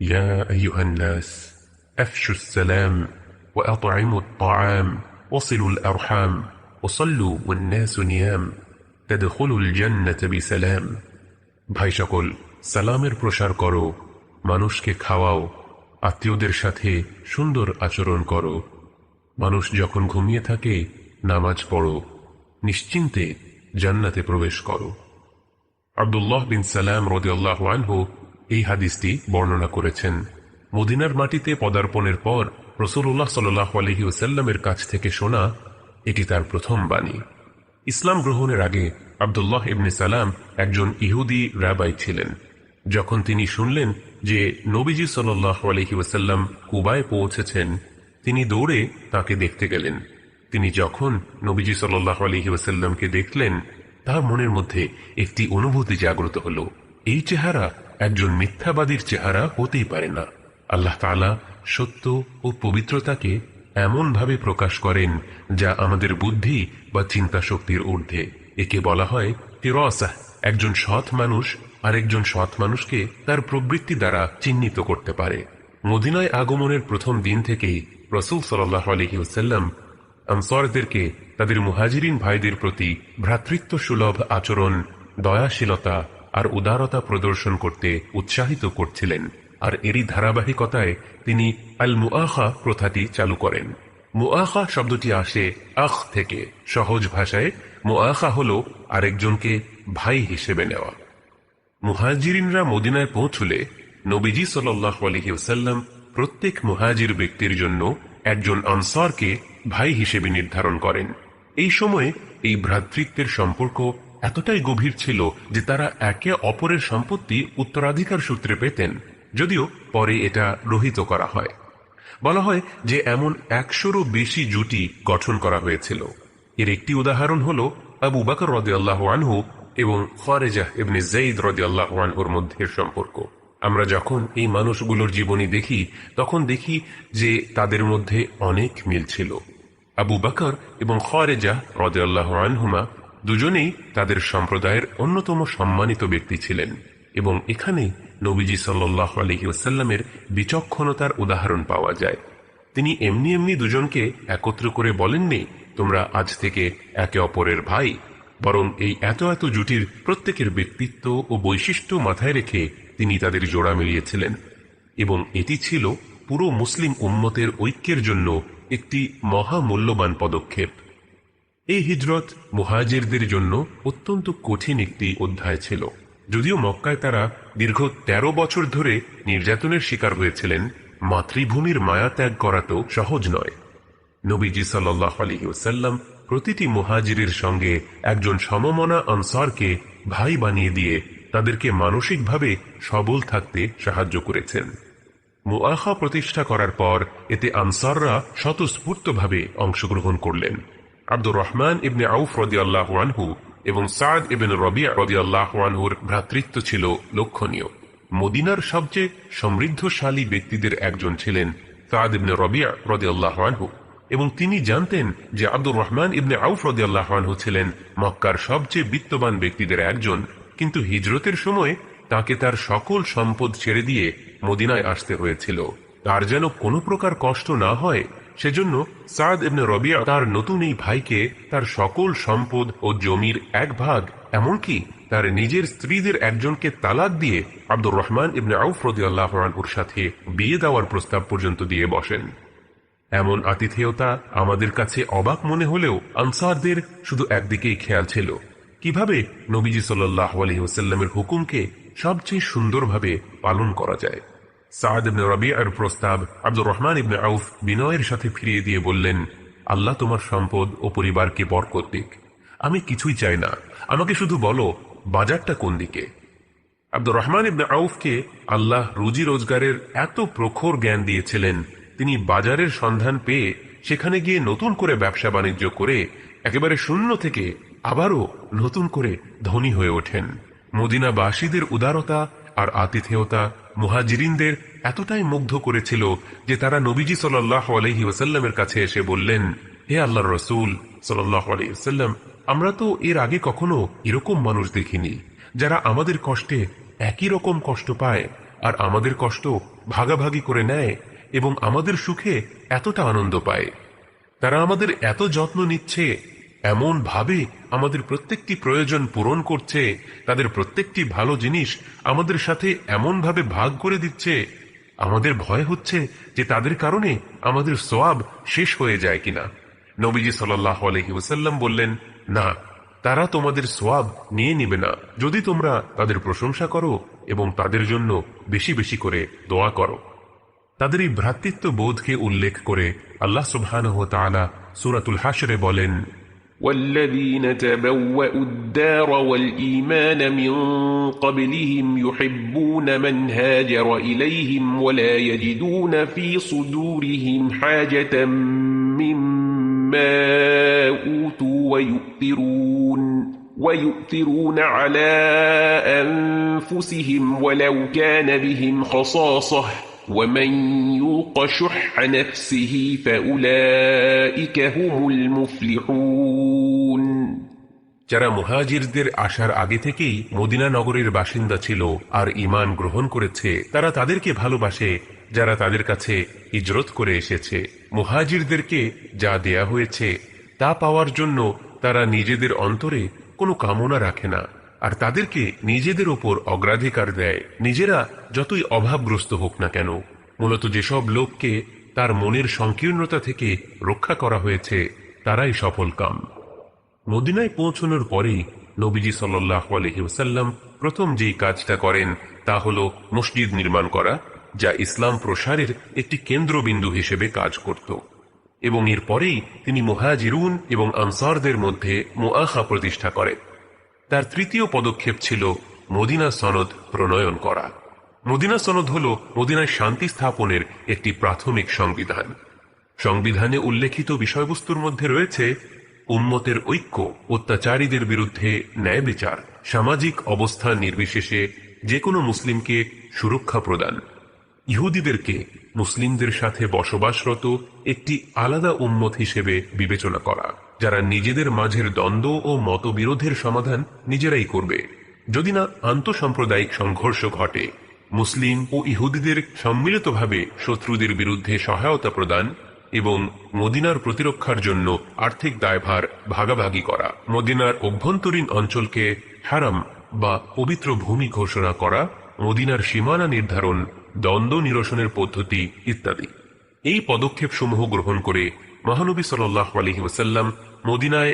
يا أيها الناس أفشوا السلام وأطعموا الطعام وصلوا الأرحام وصلوا والناس نيام تدخلوا الجنة بسلام ভাই সকল সালামের প্রসার করো মানুষকে খাওয়াও আত্মীয়দের সাথে সুন্দর আচরণ করো মানুষ যখন ঘুমিয়ে থাকে নামাজ পড়ো নিশ্চিন্তে জান্নাতে প্রবেশ করো আব্দুল্লাহ বিন সালাম রদিয়াল্লাহ আনহু এই হাদিসটি বর্ণনা করেছেন। মদিনার মাটিতে পদার্পণের পর রসুল্লাহ সাল্লাহ ওসাল্লামের কাছ থেকে শোনা, এটি তার প্রথম বাণী। ইসলাম গ্রহণের আগে আব্দুল্লাহ ইবনে সালাম একজন ইহুদি রাবাই ছিলেন। যখন তিনি শুনলেন যে নবীজি সাল্লাহ আলহি ওসাল্লাম কুবায় পৌঁছেছেন, তিনি দৌড়ে তাকে দেখতে গেলেন। তিনি যখন নবীজি সাল্লাহ আলহি ওসাল্লামকে দেখলেন, তার মনের মধ্যে একটি অনুভূতি জাগ্রত হল। এই চেহারা একজন মিথ্যাবাদীর চেহারা হতেই পারে না। আল্লাহ তালা সত্য ও পবিত্রতাকে এমনভাবে প্রকাশ করেন যা আমাদের বুদ্ধি বা চিন্তা শক্তির ঊর্ধ্বে। একে বলা হয় তিরসাহ একজন সৎ মানুষ আরেকজন সৎ মানুষকে তার প্রবৃত্তি দ্বারা চিহ্নিত করতে পারে। মদিনায় আগমনের প্রথম দিন থেকেই রসুল সাল্লাহ আলহিউসাল্লাম আনসারদেরকে তাদের মুহাজিরিন ভাইদের প্রতি ভ্রাতৃত্ব সুলভ আচরণ, দয়াশীলতা আর উদারতা প্রদর্শন করতে উৎসাহিত করছিলেন, আর এরই ধারাবাহিকতায় তিনি আল মুআখা প্রথাটি চালু করেন। মুআখা শব্দটি আসে আখ থেকে, সহজ ভাষায় মুআখা হল আরেকজনকে ভাই হিসেবে নেওয়া। মুহাজিরিনরা মদিনায় পৌঁছলে নবীজি সাল্লাহ আলহিউসাল্লাম প্রত্যেক মুহাজির ব্যক্তির জন্য একজন আনসারকে ভাই হিসেবে নির্ধারণ করেন। এই সময়ে এই ভ্রাতৃত্বের সম্পর্ক এতটাই গভীর ছিল যে তারা একে অপরের সম্পত্তি উত্তরাধিকার সূত্রে পেতেন, যদিও পরে এটা রহিত করা হয়। বলা হয় যে এমন একশোরও বেশি জুটি গঠন করা হয়েছিল। এর একটি উদাহরণ হল আবু বাকর রদে আল্লাহ আনহু এবং খরেজাহ এমনি জঈদ রদে আল্লাহ আনহুর মধ্যে সম্পর্ক। আমরা যখন এই মানুষগুলোর জীবনী দেখি, তখন দেখি যে তাদের মধ্যে অনেক মিল ছিল। আবু বাকর এবং খরেজা রদে আল্লাহ আনহুমা দুজনেই তাদের সম্প্রদায়ের অন্যতম সম্মানিত ব্যক্তি ছিলেন এবং এখানে নবীজি সাল্লাহ আলহি ওসাল্লামের বিচক্ষণতার উদাহরণ পাওয়া যায়। তিনি এমনি এমনি দুজনকে একত্র করে বলেননি, তোমরা আজ থেকে একে অপরের ভাই। বরং এই এত এত জুটির প্রত্যেকের ব্যক্তিত্ব ও বৈশিষ্ট্য মাথায় রেখে তিনি তাদের জোড়া মিলিয়েছিলেন এবং এটি ছিল পুরো মুসলিম উম্মতের ঐক্যের জন্য একটি মহামূল্যবান পদক্ষেপ। এই হিজরত মুহাজিরদের জন্য অত্যন্ত কঠিন একটি অধ্যায় ছিল। যদিও মক্কায় তারা দীর্ঘ ১৩ বছর ধরে নির্যাতনের শিকার হয়েছিলেন, মাতৃভূমির মায়া ত্যাগ করা তো সহজ নয়। নবীজি সাল্লাহ আলহিউসাল্লাম প্রতিটি মুহাজিরের সঙ্গে একজন সমমনা আনসারকে ভাই বানিয়ে দিয়ে তাদেরকে মানসিকভাবে সবল থাকতে সাহায্য করেছেন। মুআখা প্রতিষ্ঠা করার পর এতে আনসাররা স্বতঃস্ফূর্তভাবে অংশগ্রহণ করলেন। আব্দুর রহমান ইবনে আউফ রদি আল্লাহ আনহু এবং সাদ ইবেন রবিয়া রদি আল্লাহ আনহুর ভ্রাতৃত্ব ছিল লক্ষণীয়। মদিনার সবচেয়ে সমৃদ্ধশালী ব্যক্তিদের একজন ছিলেন সাদ ইবনে রবিয়া রদি আল্লাহ আনহু এবং তিনি জানতেন যে আব্দুর রহমান ইবনে আউফ রদি আল্লাহ আনহু ছিলেন মক্কার সবচেয়ে বিত্তবান ব্যক্তিদের একজন। কিন্তু হিজরতের সময় তাকে তার সকল সম্পদ ছেড়ে দিয়ে মদিনায় আসতে হয়েছিল। তার যেন কোনো প্রকার কষ্ট না হয় সেজন্য সাদ ইবনে রবিয়া তার নতুন এই ভাইকে তার সকল সম্পদ ও জমির এক ভাগ, এমনকি তার নিজের স্ত্রীদের একজনকে তালাক দিয়ে আব্দুর রহমান ইবনে আউফ রদি আল্লাহর সাথে বিয়ে দেওয়ার প্রস্তাব পর্যন্ত দিয়ে বসেন। এমন আতিথেয়তা আমাদের কাছে অবাক মনে হলেও আনসারদের শুধু একদিকেই খেয়াল ছিল। কীভাবে নবীজি সাল্লাহ আলহিহসাল্লামের হুকুমকে সবচেয়ে সুন্দরভাবে পালন করা যায়? সাদ ইবনে রবিআর প্রস্তাব আব্দুর রহমান ইবনে আউফ বিনয়ের সাথে ফিরিয়ে দিয়ে বললেন, আল্লাহ তোমার সম্পদ ও পরিবারকে বরকত দিক। আমি কিছুই চাই না। আমাকে শুধু বলো, বাজারটা কোন দিকে? আব্দুর রহমান ইবনে আউফকে আল্লাহ রুজি রোজগারের এত প্রখর জ্ঞান দিয়েছিলেন, তিনি বাজারের সন্ধান পেয়ে সেখানে গিয়ে নতুন করে ব্যবসা বাণিজ্য করে একেবারে শূন্য থেকে আবারও নতুন করে ধনী হয়ে ওঠেন। মদিনাবাসীদের উদারতা আর আতিথেয়তা মুহাজিরিনদের এতটাই মুগ্ধ করেছিল যে তারা নবীজি সাল্লাহ আলহি ওসাল্লামের কাছে এসে বললেন, হে আল্লাহ রসুল সাল্লাহ আলহিসাল্লাম আমরা তো এর আগে কখনো এরকম মানুষ দেখিনি। যারা আমাদের কষ্টে একই রকম কষ্ট পায় আর আমাদের কষ্ট ভাগাভাগি করে নেয় এবং আমাদের সুখে এতটা আনন্দ পায়। তারা আমাদের এত যত্ন নিচ্ছে এমন ভাবে আমাদের প্রত্যেকটি প্রয়োজন পূরণ করছে, তাদের প্রত্যেকটি ভালো জিনিস আমাদের সাথে এমন ভাবে ভাগ করে দিচ্ছে, আমাদের ভয় হচ্ছে যে তাদের কারণে আমাদের সোয়াব শেষ হয়ে যায় কিনা। নবীজি সাল্লাহ ওসাল্লাম বললেন, না, তারা তোমাদের সোয়াব নিয়ে নিবে না। যদি তোমরা তাদের প্রশংসা করো এবং তাদের জন্য বেশি বেশি করে দোয়া করো। তাদের এই ভ্রাতৃত্ব বোধকে উল্লেখ করে আল্লাহ তাআলা সূরাতুল হাশরে বলেন والذين تبوأوا الدار والإيمان من قبلهم يحبون من هاجر إليهم ولا يجدون في صدورهم حاجة مما أوتوا ويؤثرون ويؤثرون على أنفسهم ولو كان بهم خصاصة. ومن يوق شح نفسه فأولئك هم المفلحون যারা মুহাজিরদের আসার আগে থেকেই মদিনা নগরের বাসিন্দা ছিল আর ঈমান গ্রহণ করেছে তারা তাদেরকে ভালোবাসে যারা তাদের কাছে হিজরত করে এসেছে মুহাজিরদেরকে যা দেয়া হয়েছে তা পাওয়ার জন্য তারা নিজেদের অন্তরে কোনো কামনা রাখে না আর তাদেরকে নিজেদের ওপর অগ্রাধিকার দেয়। নিজেরা যতই অভাবগ্রস্ত হোক না কেন, মূলত যেসব লোককে তার মনের সংকীর্ণতা থেকে রক্ষা করা হয়েছে, তারাই সফল কাম। মদিনায় পৌঁছানোর পরেই নবীজি সাল্লাহ আলহিউসাল্লাম প্রথম যেই কাজটা করেন, তা হল মসজিদ নির্মাণ করা, যা ইসলাম প্রসারের একটি কেন্দ্রবিন্দু হিসেবে কাজ করত। এবং এরপরেই তিনি মুহাজিরুন এবং আনসারদের মধ্যে মুআখা প্রতিষ্ঠা করেন। তার তৃতীয় পদক্ষেপ ছিল মদিনা সনদ প্রণয়ন করা। মদিনা সনদ হল মদিনায় শান্তি স্থাপনের একটি প্রাথমিক সংবিধান। সংবিধানে উল্লেখিত বিষয়বস্তুর মধ্যে রয়েছে উন্মতের ঐক্য, অত্যাচারীদের বিরুদ্ধে ন্যায় বিচার, সামাজিক অবস্থান নির্বিশেষে যে কোনো মুসলিমকে সুরক্ষা প্রদান। ইহুদিদেরকে মুসলিমদের সাথে বসবাসরত একটি আলাদা উম্মত হিসেবে বিবেচনা করা। যারা নিজেদের মাঝের দ্বন্দ্ব ও মতবিরোধের সমাধান নিজেরাই করবে। যদি না আন্তঃসাম্প্রদায়িক সংঘর্ষ ঘটে, মুসলিম ও ইহুদিদের সম্মিলিতভাবে শত্রুদের বিরুদ্ধে সহায়তা প্রদান এবং মদিনার প্রতিরক্ষার জন্য আর্থিক দায়ভার ভাগাভাগি করা, মদিনার অভ্যন্তরীণ অঞ্চলকে হারাম বা পবিত্র ভূমি ঘোষণা করা, মদিনার সীমানা নির্ধারণ, দ্বন্দ্ব নিরসনের পদ্ধতি ইত্যাদি। এই পদক্ষেপসমূহ গ্রহণ করে মহানবী সাল্লাহ আলহি ওসাল্লাম মদিনায়